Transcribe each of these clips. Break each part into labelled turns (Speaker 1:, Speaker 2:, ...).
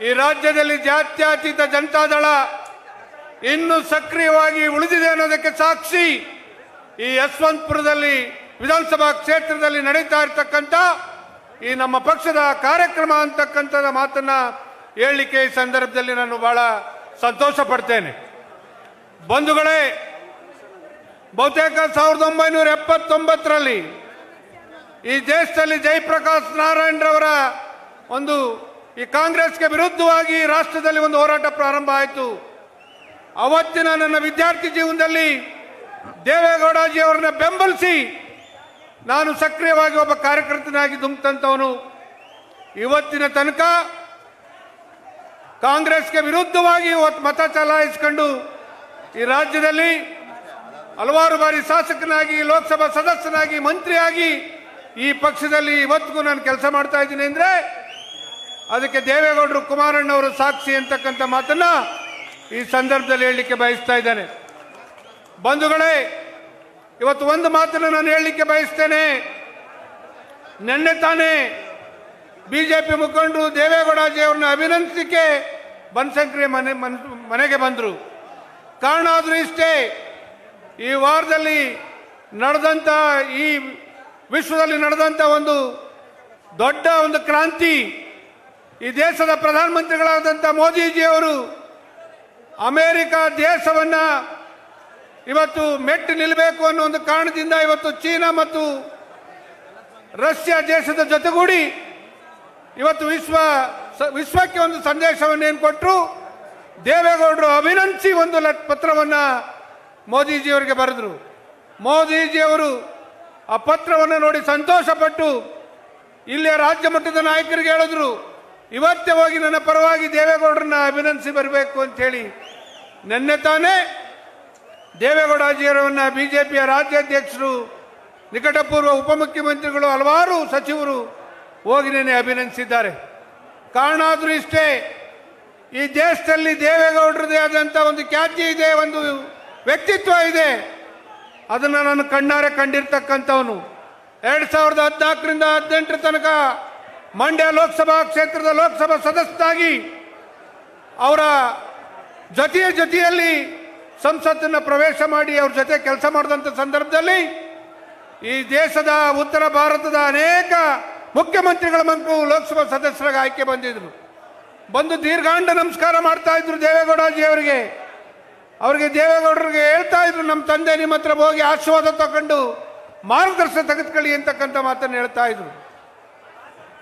Speaker 1: ಈ ರಾಜ್ಯದಲ್ಲಿ ಜಾತ್ಯತೀತ ಜನತಾದಳ ಇನ್ನೂ ಸಕ್ರಿಯವಾಗಿ ಉಳಿದಿದೆ ಅನ್ನೋದಕ್ಕೆ ಸಾಕ್ಷಿ ಈ ಯಶವಂತಪುರದಲ್ಲಿ ವಿಧಾನಸಭಾ ಕ್ಷೇತ್ರದಲ್ಲಿ ನಡೀತಾ ಇರ್ತಕ್ಕಂಥ ಈ ನಮ್ಮ ಪಕ್ಷದ ಕಾರ್ಯಕ್ರಮ ಅಂತಕ್ಕಂಥದ ಮಾತನ್ನ ಹೇಳಲಿಕ್ಕೆ ಈ ಸಂದರ್ಭದಲ್ಲಿ ನಾನು ಬಹಳ ಸಂತೋಷ ಪಡ್ತೇನೆ. ಬಂಧುಗಳೇ, ಬಹುತೇಕ ಸಾವಿರದ ಒಂಬೈನೂರ ಎಪ್ಪತ್ತೊಂಬತ್ತರಲ್ಲಿ ಈ ದೇಶದಲ್ಲಿ ಜಯಪ್ರಕಾಶ್ ನಾರಾಯಣರವರ ಒಂದು ಈ ಕಾಂಗ್ರೆಸ್ಗೆ ವಿರುದ್ಧವಾಗಿ ರಾಷ್ಟ್ರದಲ್ಲಿ ಒಂದು ಹೋರಾಟ ಪ್ರಾರಂಭ ಆಯಿತು. ಅವತ್ತಿನ ನನ್ನ ವಿದ್ಯಾರ್ಥಿ ಜೀವನದಲ್ಲಿ ದೇವೇಗೌಡಜಿ ಅವರನ್ನ ಬೆಂಬಲಿಸಿ ನಾನು ಸಕ್ರಿಯವಾಗಿ ಒಬ್ಬ ಕಾರ್ಯಕರ್ತನಾಗಿ ಧುಮುಕಂತವನು. ಇವತ್ತಿನ ತನಕ ಕಾಂಗ್ರೆಸ್ಗೆ ವಿರುದ್ಧವಾಗಿ ಇವತ್ತು ಮತ ಚಲಾಯಿಸಿಕೊಂಡು ಈ ರಾಜ್ಯದಲ್ಲಿ ಹಲವಾರು ಬಾರಿ ಶಾಸಕನಾಗಿ, ಲೋಕಸಭಾ ಸದಸ್ಯನಾಗಿ, ಮಂತ್ರಿಯಾಗಿ ಈ ಪಕ್ಷದಲ್ಲಿ ಇವತ್ತಿಗೂ ನಾನು ಕೆಲಸ ಮಾಡ್ತಾ ಇದ್ದೀನಿ ಅಂದ್ರೆ ಅದಕ್ಕೆ ದೇವೇಗೌಡರು ಕುಮಾರಣ್ಣವರು ಸಾಕ್ಷಿ ಅಂತಕ್ಕಂಥ ಮಾತನ್ನ ಈ ಸಂದರ್ಭದಲ್ಲಿ ಹೇಳಲಿಕ್ಕೆ ಬಯಸ್ತಾ ಇದ್ದಾನೆ. ಬಂಧುಗಳೇ, ಇವತ್ತು ಒಂದು ಮಾತನ್ನು ನಾನು ಹೇಳಲಿಕ್ಕೆ ಬಯಸ್ತೇನೆ. ನಿನ್ನೆ ತಾನೇ ಬಿಜೆಪಿ ಮುಖಂಡರು ದೇವೇಗೌಡಾಜಿ ಅವ್ರನ್ನ ಅಭಿನಂದಿಸಲಿಕ್ಕೆ ಮನ್- ಮನೆಗೆ ಬಂದರು. ಕಾರಣ ಆದರೂ ಇಷ್ಟೇ, ಈ ವಾರದಲ್ಲಿ ನಡೆದಂಥ ಈ ವಿಶ್ವದಲ್ಲಿ ನಡೆದಂಥ ಒಂದು ದೊಡ್ಡ ಒಂದು ಕ್ರಾಂತಿ ಈ ದೇಶದ ಪ್ರಧಾನಮಂತ್ರಿಗಳಾದಂಥ ಮೋದಿಜಿಯವರು ಅಮೇರಿಕ ದೇಶವನ್ನು ಇವತ್ತು ಮೆಟ್ಟು ನಿಲ್ಲಬೇಕು ಅನ್ನೋ ಒಂದು ಕಾರಣದಿಂದ ಇವತ್ತು ಚೀನಾ ಮತ್ತು ರಷ್ಯಾ ದೇಶದ ಜೊತೆಗೂಡಿ ಇವತ್ತು ವಿಶ್ವ ವಿಶ್ವಕ್ಕೆ ಒಂದು ಸಂದೇಶವನ್ನು ಏನು ಕೊಟ್ಟರು ದೇವೇಗೌಡರು ಅಭಿನಂದಿಸಿ ಒಂದು ಪತ್ರವನ್ನು ಮೋದಿಜಿಯವರಿಗೆ ಬರೆದರು. ಮೋದಿಜಿಯವರು ಆ ಪತ್ರವನ್ನು ನೋಡಿ ಸಂತೋಷಪಟ್ಟು ಇಲ್ಲಿಯ ರಾಜ್ಯ ಮಟ್ಟದ ನಾಯಕರಿಗೆ ಹೇಳಿದ್ರು. ಇವತ್ತೇ ಹೋಗಿ ನನ್ನ ಪರವಾಗಿ ದೇವೇಗೌಡರನ್ನ ಅಭಿನಂದಿಸಿ ಬರಬೇಕು ಅಂತೇಳಿ ನನ್ನ ತಾನೇ ದೇವೇಗೌಡಜಿಯವರನ್ನ ಬಿಜೆಪಿಯ ರಾಜ್ಯಾಧ್ಯಕ್ಷರು, ನಿಕಟಪೂರ್ವ ಉಪಮುಖ್ಯಮಂತ್ರಿಗಳು ಹಲವಾರು ಸಚಿವರು ಹೋಗಿ ನೆನೆ ಅಭಿನಂದಿಸಿದ್ದಾರೆ. ಕಾರಣ ಆದರೂ ಇಷ್ಟೇ, ಈ ದೇಶದಲ್ಲಿ ದೇವೇಗೌಡರದೇ ಆದಂಥ ಒಂದು ಖ್ಯಾತಿ ಇದೆ, ಒಂದು ವ್ಯಕ್ತಿತ್ವ ಇದೆ. ಅದನ್ನು ನಾನು ಕಣ್ಣಾರೆ ಕಂಡಿರ್ತಕ್ಕಂಥವನು. ಎರಡು ಸಾವಿರದ ಹದಿನಾಲ್ಕರಿಂದ ಹದಿನೆಂಟರ ತನಕ ಮಂಡ್ಯ ಲೋಕಸಭಾ ಕ್ಷೇತ್ರದ ಲೋಕಸಭಾ ಸದಸ್ಯರಾಗಿ ಅವರ ಜೊತೆಯ ಜೊತೆಯಲ್ಲಿ ಸಂಸತ್ತನ್ನು ಪ್ರವೇಶ ಮಾಡಿ ಅವ್ರ ಜೊತೆ ಕೆಲಸ ಮಾಡಿದಂಥ ಸಂದರ್ಭದಲ್ಲಿ ಈ ದೇಶದ ಉತ್ತರ ಭಾರತದ ಅನೇಕ ಮುಖ್ಯಮಂತ್ರಿಗಳ ಮಂತ್ರಿ ಲೋಕಸಭಾ ಸದಸ್ಯರಾಗಿ ಆಯ್ಕೆ ಬಂದಿದ್ರು. ಬಂದು ದೀರ್ಘಾಂಡ ನಮಸ್ಕಾರ ಮಾಡ್ತಾ ಇದ್ರು ದೇವೇಗೌಡಜಿ ಅವರಿಗೆ. ಅವರಿಗೆ ದೇವೇಗೌಡರಿಗೆ ಹೇಳ್ತಾ ಇದ್ರು ನಮ್ಮ ತಂದೆ ನಿಮ್ಮ ಹತ್ರ ಹೋಗಿ ಆಶೀರ್ವಾದ ತಗೊಂಡು ಮಾರ್ಗದರ್ಶನ ತೆಗೆದುಕೊಳ್ಳಿ ಅಂತಕ್ಕಂಥ ಮಾತನ್ನು ಹೇಳ್ತಾ ಇದ್ರು.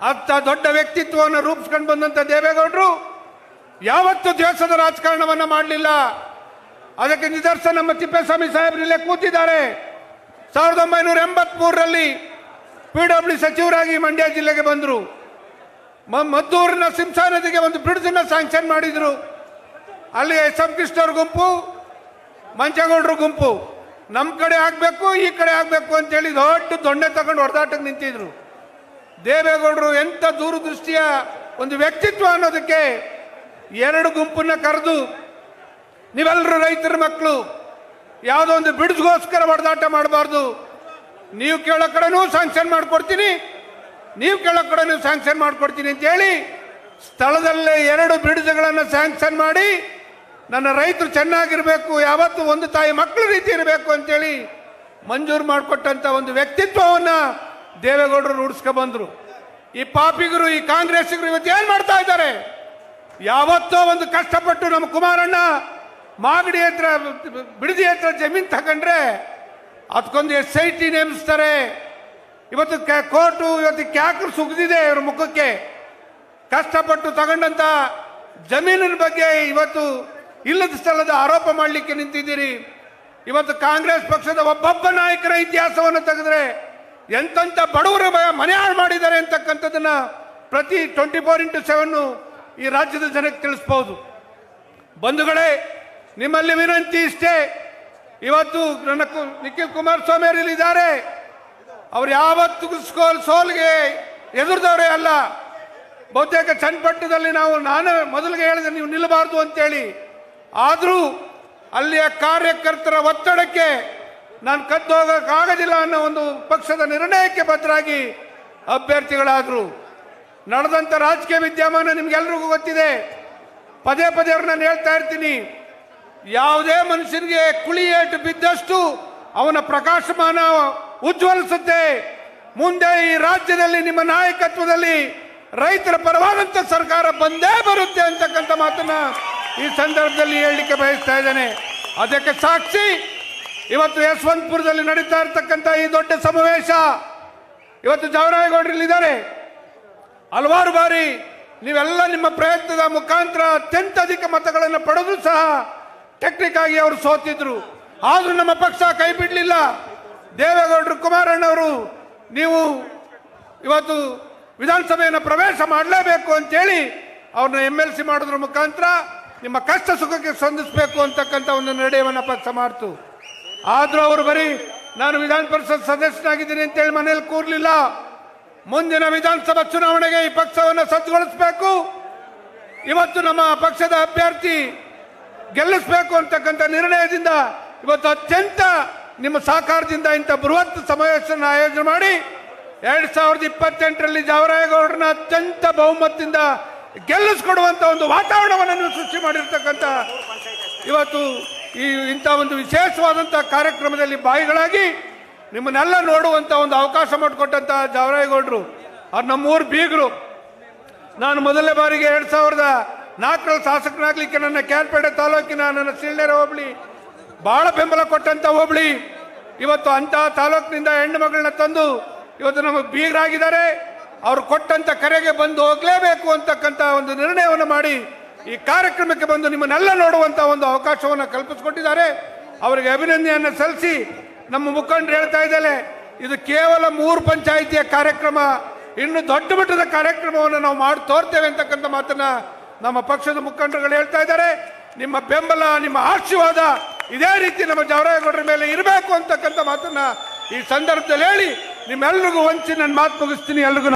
Speaker 1: ಅಂತ ದೊಡ್ಡ ವ್ಯಕ್ತಿತ್ವವನ್ನು ರೂಪಿಸ್ಕೊಂಡು ಬಂದಂಥ ದೇವೇಗೌಡರು ಯಾವತ್ತೂ ದೇಶದ ರಾಜಕಾರಣವನ್ನು ಮಾಡಲಿಲ್ಲ. ಅದಕ್ಕೆ ನಿದರ್ಶನ ನಮ್ಮ ತಿಪ್ಪೇಸ್ವಾಮಿ ಸಾಹೇಬ್ರು ಇಲ್ಲೇ ಕೂತಿದ್ದಾರೆ. ಸಾವಿರದ ಒಂಬೈನೂರ ಎಂಬತ್ಮೂರರಲ್ಲಿ ಪಿ ಡಬ್ಲ್ಯೂ ಸಚಿವರಾಗಿ ಮಂಡ್ಯ ಜಿಲ್ಲೆಗೆ ಬಂದರು. ಮದ್ದೂರಿನ ಸಿಂಸಾ ನದಿಗೆ ಒಂದು ಬ್ರಿಡ್ಜನ್ನು ಸ್ಯಾಂಕ್ಷನ್ ಮಾಡಿದ್ರು. ಅಲ್ಲಿ ಎಸ್ ಎಂ ಕೃಷ್ಣವ್ರ ಗುಂಪು, ಮಂಚೇಗೌಡರ ಗುಂಪು. ನಮ್ಮ ಕಡೆ ಆಗಬೇಕು, ಈ ಕಡೆ ಆಗಬೇಕು ಅಂತೇಳಿ ದೊಡ್ಡ ದೊಣ್ಣೆ ತಗೊಂಡು ಹೊಡೆದಾಟಕ್ಕೆ ನಿಂತಿದ್ರು. ದೇವೇಗೌಡರು ಎಂಥ ದೂರದೃಷ್ಟಿಯ ಒಂದು ವ್ಯಕ್ತಿತ್ವ ಅನ್ನೋದಕ್ಕೆ ಎರಡು ಗುಂಪನ್ನ ಕರೆದು, ನೀವೆಲ್ಲರೂ ರೈತರ ಮಕ್ಕಳು, ಯಾವುದೋ ಒಂದು ಬಿಡ್ಜ್ಗೋಸ್ಕರ ಹೊಡೆದಾಟ ಮಾಡಬಾರ್ದು. ನೀವು ಕೇಳೋ ಕಡೆನೂ ಸ್ಯಾಂಕ್ಷನ್ ಮಾಡಿಕೊಡ್ತೀನಿ, ನೀವು ಕೇಳೋ ಕಡೆನೂ ಸ್ಯಾಂಕ್ಷನ್ ಮಾಡಿಕೊಡ್ತೀನಿ ಅಂತೇಳಿ ಸ್ಥಳದಲ್ಲೇ ಎರಡು ಬ್ರಿಡ್ಜ್ಗಳನ್ನು ಸ್ಯಾಂಕ್ಷನ್ ಮಾಡಿ, ನನ್ನ ರೈತರು ಚೆನ್ನಾಗಿರಬೇಕು, ಯಾವತ್ತೂ ಒಂದು ತಾಯಿ ಮಕ್ಕಳ ರೀತಿ ಇರಬೇಕು ಅಂತೇಳಿ ಮಂಜೂರು ಮಾಡಿಕೊಟ್ಟಂಥ ಒಂದು ವ್ಯಕ್ತಿತ್ವವನ್ನು ದೇವೇಗೌಡರು ಬಂದರು. ಈ ಪಾಪಿಗರು, ಈ ಕಾಂಗ್ರೆಸ್ಸಿಗರು ಇವತ್ತು ಏನು ಮಾಡ್ತಾ ಇದ್ದಾರೆ? ಯಾವತ್ತೋ ಒಂದು ಕಷ್ಟಪಟ್ಟು ನಮ್ಮ ಕುಮಾರಣ್ಣ ಮಾಗಡಿ ಹತ್ರ ಬಿಡದಿ ಹತ್ರ ಜಮೀನು ತಗೊಂಡ್ರೆ ಅದಕ್ಕೊಂದು ಎಸ್ ಐ ಟಿ ನೇಮಿಸ್ತಾರೆ. ಇವತ್ತು ಕೋರ್ಟು ಇವತ್ತು ಕ್ಯಾಕರ್ ಸುಗಿದಿದೆ ಇವ್ರ ಮುಖಕ್ಕೆ. ಕಷ್ಟಪಟ್ಟು ತಗೊಂಡಂತ ಜಮೀನಿನ ಬಗ್ಗೆ ಇವತ್ತು ಇಲ್ಲದ ಸ್ಥಳದ ಆರೋಪ ಮಾಡಲಿಕ್ಕೆ ನಿಂತಿದ್ದೀರಿ. ಇವತ್ತು ಕಾಂಗ್ರೆಸ್ ಪಕ್ಷದ ಒಬ್ಬೊಬ್ಬ ನಾಯಕರ ಇತಿಹಾಸವನ್ನು ತೆಗೆದ್ರೆ ಎಂತೆಂಥ ಬಡವರು ಮನೆ ಹಾಳು ಮಾಡಿದ್ದಾರೆ ಅಂತಕ್ಕಂಥದ್ದನ್ನ ಪ್ರತಿ ಟ್ವೆಂಟಿ ಫೋರ್ ಇಂಟು ಸೆವೆನ್ನು ಈ ರಾಜ್ಯದ ಜನಕ್ಕೆ ತಿಳಿಸ್ಬೋದು. ಬಂಧುಗಳೇ, ನಿಮ್ಮಲ್ಲಿ ವಿನಂತಿ ಇಷ್ಟೇ. ಇವತ್ತು ನನ್ನ ನಿಖಿಲ್ ಕುಮಾರಸ್ವಾಮಿ ಅವರು ಇಲ್ಲಿದ್ದಾರೆ. ಅವ್ರು ಯಾವತ್ತಿಗೂ ಸೋಲ್, ಸೋಲ್ಗೆ ಎದುರಿದವರೇ ಅಲ್ಲ. ಬಹುತೇಕ ಚನ್ನಪಟ್ಟಣದಲ್ಲಿ ನಾವು, ನಾನು ಮೊದಲಿಗೆ ಹೇಳಿದೆ, ನೀವು ನಿಲ್ಲಬಾರ್ದು ಅಂತೇಳಿ. ಆದರೂ ಅಲ್ಲಿಯ ಕಾರ್ಯಕರ್ತರ ಒತ್ತಡಕ್ಕೆ ನಾನು ಕದ್ದೋಗಕ್ಕಾಗೋದಿಲ್ಲ ಅನ್ನೋ ಒಂದು ಪಕ್ಷದ ನಿರ್ಣಯಕ್ಕೆ ಬದ್ಧರಾಗಿ ಅಭ್ಯರ್ಥಿಗಳಾದರು. ನಡೆದಂಥ ರಾಜಕೀಯ ವಿದ್ಯಮಾನ ನಿಮ್ಗೆಲ್ರಿಗೂ ಗೊತ್ತಿದೆ. ಪದೇ ಪದೇ ನಾನು ಹೇಳ್ತಾ ಇರ್ತೀನಿ. ಯಾವುದೇ ಮನುಷ್ಯನಿಗೆ ಕುಳಿ ಬಿದ್ದಷ್ಟು ಅವನ ಪ್ರಕಾಶಮಾನ ಉಜ್ವಲಿಸುತ್ತೆ. ಮುಂದೆ ಈ ರಾಜ್ಯದಲ್ಲಿ, ನಿಮ್ಮ ನಾಯಕತ್ವದಲ್ಲಿ ರೈತರ ಪರವಾದಂಥ ಸರ್ಕಾರ ಬಂದೇ ಬರುತ್ತೆ ಅಂತಕ್ಕಂಥ ಮಾತನ್ನ ಈ ಸಂದರ್ಭದಲ್ಲಿ ಹೇಳಲಿಕ್ಕೆ ಬಯಸ್ತಾ ಇದ್ದೇನೆ. ಅದಕ್ಕೆ ಸಾಕ್ಷಿ ಇವತ್ತು ಯಶವಂತಪುರದಲ್ಲಿ ನಡೀತಾ ಇರತಕ್ಕಂಥ ಈ ದೊಡ್ಡ ಸಮಾವೇಶ, ಇವತ್ತು ಇದ್ದಾರೆ ಹಲವಾರು ಬಾರಿ ನೀವೆಲ್ಲ ನಿಮ್ಮ ಪ್ರಯತ್ನದ ಮುಖಾಂತರ ಅತ್ಯಂತ ಅಧಿಕ ಮತಗಳನ್ನು ಪಡೆದು ಸಹ ಟೆಕ್ನಿಕ್ ಆಗಿ ಅವರು ಸೋತಿದ್ರು. ಆದರೂ ನಮ್ಮ ಪಕ್ಷ ಕೈ ಬಿಡಲಿಲ್ಲ. ದೇವೇಗೌಡರು, ಕುಮಾರಣ್ಣವರು, ನೀವು ಇವತ್ತು ವಿಧಾನಸಭೆಯನ್ನು ಪ್ರವೇಶ ಮಾಡಲೇಬೇಕು ಅಂತೇಳಿ ಅವ್ರನ್ನ ಎಂ ಎಲ್ ಸಿ ಮಾಡೋದ್ರ ಮುಖಾಂತರ ನಿಮ್ಮ ಕಷ್ಟ ಸುಖಕ್ಕೆ ಸ್ಪಂದಿಸಬೇಕು ಅಂತಕ್ಕಂಥ ಒಂದು ನಡೆಯವನ್ನು ಪಕ್ಷ ಮಾಡ್ತು. ಆದ್ರೂ ಅವರು ಬರೀ, ನಾನು ವಿಧಾನ ಪರಿಷತ್ ಸದಸ್ಯನಾಗಿದ್ದೀನಿ ಅಂತೇಳಿ ಮನೇಲಿ ಕೂರಲಿಲ್ಲ. ಮುಂದಿನ ವಿಧಾನಸಭಾ ಚುನಾವಣೆಗೆ ಈ ಪಕ್ಷವನ್ನು ಸಜ್ಜುಗೊಳಿಸಬೇಕು ಇವತ್ತು ನಮ್ಮ ಪಕ್ಷದ ಅಭ್ಯರ್ಥಿ ಗೆಲ್ಲಿಸಬೇಕು ಅಂತಕ್ಕಂಥ ನಿರ್ಣಯದಿಂದ ಇವತ್ತು ಅತ್ಯಂತ ನಿಮ್ಮ ಸಹಕಾರದಿಂದ ಇಂಥ ಬೃಹತ್ ಸಮಾವೇಶನ ಆಯೋಜನೆ ಮಾಡಿ ಎರಡ್ ಸಾವಿರದ ಇಪ್ಪತ್ತೆಂಟರಲ್ಲಿ ಜಾವರಾಯಗೌಡರನ್ನ ಅತ್ಯಂತ ಬಹುಮತದಿಂದ ಗೆಲ್ಲಿಸ್ಕೊಡುವಂಥ ಒಂದು ವಾತಾವರಣವನ್ನು ಸೃಷ್ಟಿ ಮಾಡಿರ್ತಕ್ಕಂಥ ಇವತ್ತು ಈ ಇಂಥ ಒಂದು ವಿಶೇಷವಾದಂಥ ಕಾರ್ಯಕ್ರಮದಲ್ಲಿ ಬಾಯಿಗಳಾಗಿ ನಿಮ್ಮನ್ನೆಲ್ಲ ನೋಡುವಂಥ ಒಂದು ಅವಕಾಶ ಮಾಡಿಕೊಟ್ಟಂಥ ಜಾವರಾಯಗೌಡರು, ಅವ್ರು ನಮ್ಮೂರು ಬೀಗರು. ನಾನು ಮೊದಲನೇ ಬಾರಿಗೆ ಎರಡು ಸಾವಿರದ ನಾಲ್ಕರಲ್ಲಿ ಶಾಸಕನಾಗಲಿಕ್ಕೆ ನನ್ನ ಕ್ಯಾನ್ಪೇಟೆ ತಾಲೂಕಿನ ನನ್ನ ಸಿಳ್ಳೆರ ಹೋಬಳಿ ಬಹಳ ಬೆಂಬಲ ಕೊಟ್ಟಂತ ಹೋಬಳಿ. ಇವತ್ತು ಅಂತಹ ತಾಲೂಕಿನಿಂದ ಹೆಣ್ಣು ಮಗಳನ್ನ ತಂದು ಇವತ್ತು ನಮಗೆ ಬೀಗರಾಗಿದ್ದಾರೆ. ಅವ್ರು ಕೊಟ್ಟಂತ ಕರೆಗೆ ಬಂದು ಹೋಗ್ಲೇಬೇಕು ಅಂತಕ್ಕಂಥ ಒಂದು ನಿರ್ಣಯವನ್ನು ಮಾಡಿ ಈ ಕಾರ್ಯಕ್ರಮಕ್ಕೆ ಬಂದು ನಿಮ್ಮನ್ನೆಲ್ಲ ನೋಡುವಂತ ಒಂದು ಅವಕಾಶವನ್ನು ಕಲ್ಪಿಸಿಕೊಟ್ಟಿದ್ದಾರೆ. ಅವರಿಗೆ ಅಭಿನಂದನೆಯನ್ನು ಸಲ್ಲಿಸಿ ನಮ್ಮ ಮುಖಂಡರು ಹೇಳ್ತಾ ಇದ್ದಾರೆ, ಇದು ಕೇವಲ ಮೂರು ಪಂಚಾಯಿತಿಯ ಕಾರ್ಯಕ್ರಮ, ಇನ್ನು ದೊಡ್ಡ ಮಟ್ಟದ ಕಾರ್ಯಕ್ರಮವನ್ನು ನಾವು ಮಾಡಿ ತೋರ್ತೇವೆ ಅಂತಕ್ಕಂಥ ಮಾತನ್ನ ನಮ್ಮ ಪಕ್ಷದ ಮುಖಂಡರುಗಳು ಹೇಳ್ತಾ ಇದ್ದಾರೆ. ನಿಮ್ಮ ಬೆಂಬಲ, ನಿಮ್ಮ ಆಶೀರ್ವಾದ ಇದೇ ರೀತಿ ನಮ್ಮ ಜವರಾಯಗೌಡರ ಮೇಲೆ ಇರಬೇಕು ಅಂತಕ್ಕಂಥ ಮಾತನ್ನ ಈ ಸಂದರ್ಭದಲ್ಲಿ ಹೇಳಿ ನಿಮ್ಮೆಲ್ರಿಗೂ ವಂಚಿ ನನ್ನ ಮಾತು ಮುಗಿಸ್ತೀನಿ, ಎಲ್ರಿಗೂ